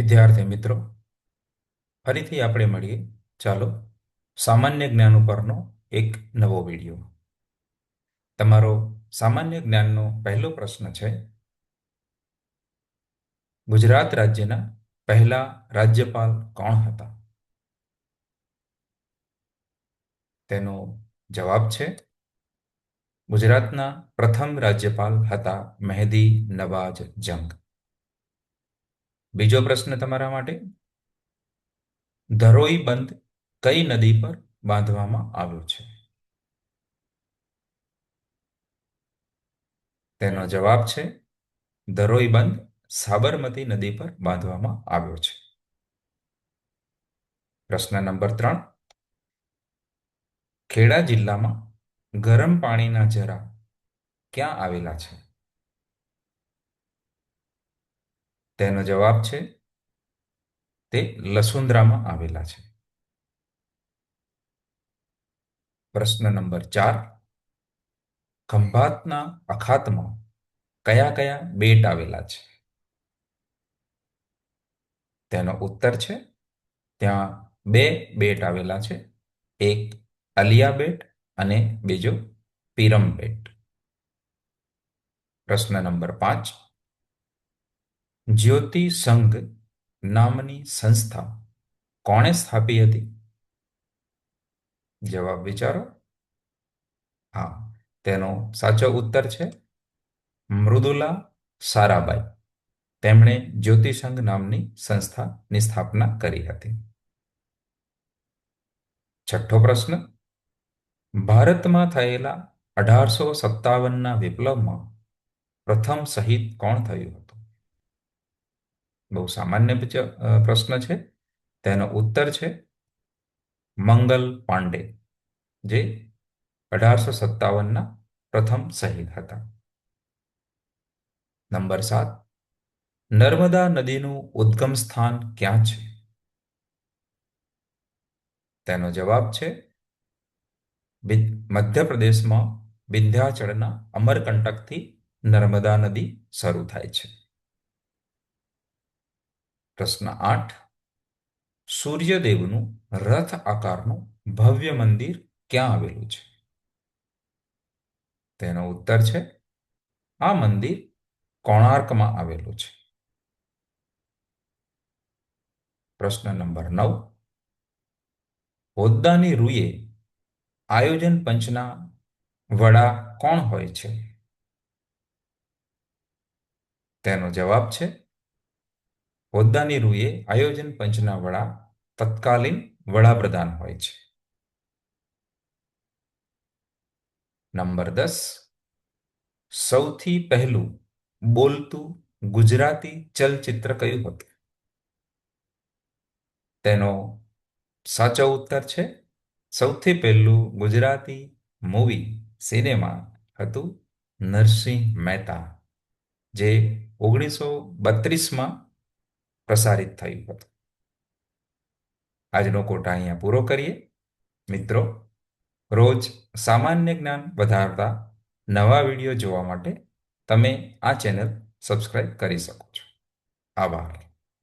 વિદ્યાર્થી મિત્રો, ફરીથી આપણે મળીએ. ચાલો, સામાન્ય જ્ઞાન ઉપરનો એક નવો વીડિયો. તમારો સામાન્ય જ્ઞાનનો પહેલો પ્રશ્ન છે, ગુજરાત રાજ્યના પહેલા રાજ્યપાલ કોણ હતા? તેનો જવાબ છે, ગુજરાતના પ્રથમ રાજ્યપાલ હતા મહેદી નવાજ જંગ. બીજો પ્રશ્ન તમારા માટે? ધરોઈ બંધ કઈ નદી પર બાંધવામાં આવ્યો છે? તેનો જવાબ છે, ધરોઈ બંધ સાબરમતી નદી પર બાંધવામાં આવ્યો છે. પ્રશ્ન નંબર ત્રણ. ખેડા જિલ્લામાં ગરમ પાણીના જરા ક્યાં આવેલા છે? તેનો જવાબ છે તે લસુંદ્રામાં આવેલા છે. પ્રશ્ન નંબર ચાર. ખંભાતના અખાતમાં કયા કયા બેટ આવેલા છે? તેનો ઉત્તર છે ત્યાં બે બેટ આવેલા છે. એક અલિયા બેટ અને બીજો પીરમ બેટ. પ્રશ્ન નંબર પાંચ. જ્યોતિ સંઘ નામની સંસ્થા કોણે સ્થાપી હતી? જવાબ વિચારો. હા, તેનો સાચો ઉત્તર છે મૃદુલા સારાબાઈ તેમણે જ્યોતિસંઘ નામની સંસ્થાની સ્થાપના કરી હતી. છઠ્ઠો પ્રશ્ન. ભારતમાં થયેલા અઢારસો સત્તાવનના વિપ્લવમાં પ્રથમ શહીદ કોણ થયું હતું? બહુ સામાન્ય પ્રશ્ન છે. તેનો ઉત્તર છે મંગલ પાંડે, જે અઢારસો સત્તાવનના પ્રથમ શહીદ હતા. નંબર સાત, નર્મદા નદીનું ઉદ્ગમ સ્થાન ક્યાં છે? તેનો જવાબ છે મધ્યપ્રદેશમાં વિંધ્યાચળના અમરકંટકથી નર્મદા નદી શરૂ થાય છે. પ્રશ્ન આઠ. સૂર્યદેવનું રથ આકારનું ભવ્ય મંદિર ક્યાં આવેલું છે? તેનો ઉત્તર છે, આ મંદિર કોણાર્કમાં આવેલું છે. પ્રશ્ન નંબર નવ. હોદ્દાની રૂએ આયોજન પંચના વડા કોણ હોય છે? તેનો જવાબ છે હોદ્દાની રૂએ આયોજન પંચના વડા તત્કાલીન વડાપ્રધાન હોય છે. નંબર દસ. સૌથી પહેલું બોલતું ગુજરાતી ચલચિત્ર કયું હતું? તેનો સાચો ઉત્તર છે, સૌથી પહેલું ગુજરાતી મૂવી સિનેમા હતું નરસિંહ મહેતા, જે ઓગણીસો બત્રીસમાં પ્રસારિત થયું હતું. આજનો કોટા અહીંયા પૂરો કરીએ. મિત્રો, રોજ સામાન્ય જ્ઞાન વધારતા નવા વીડિયો જોવા માટે તમે આ ચેનલ સબસ્ક્રાઇબ કરી શકો છો. આભાર.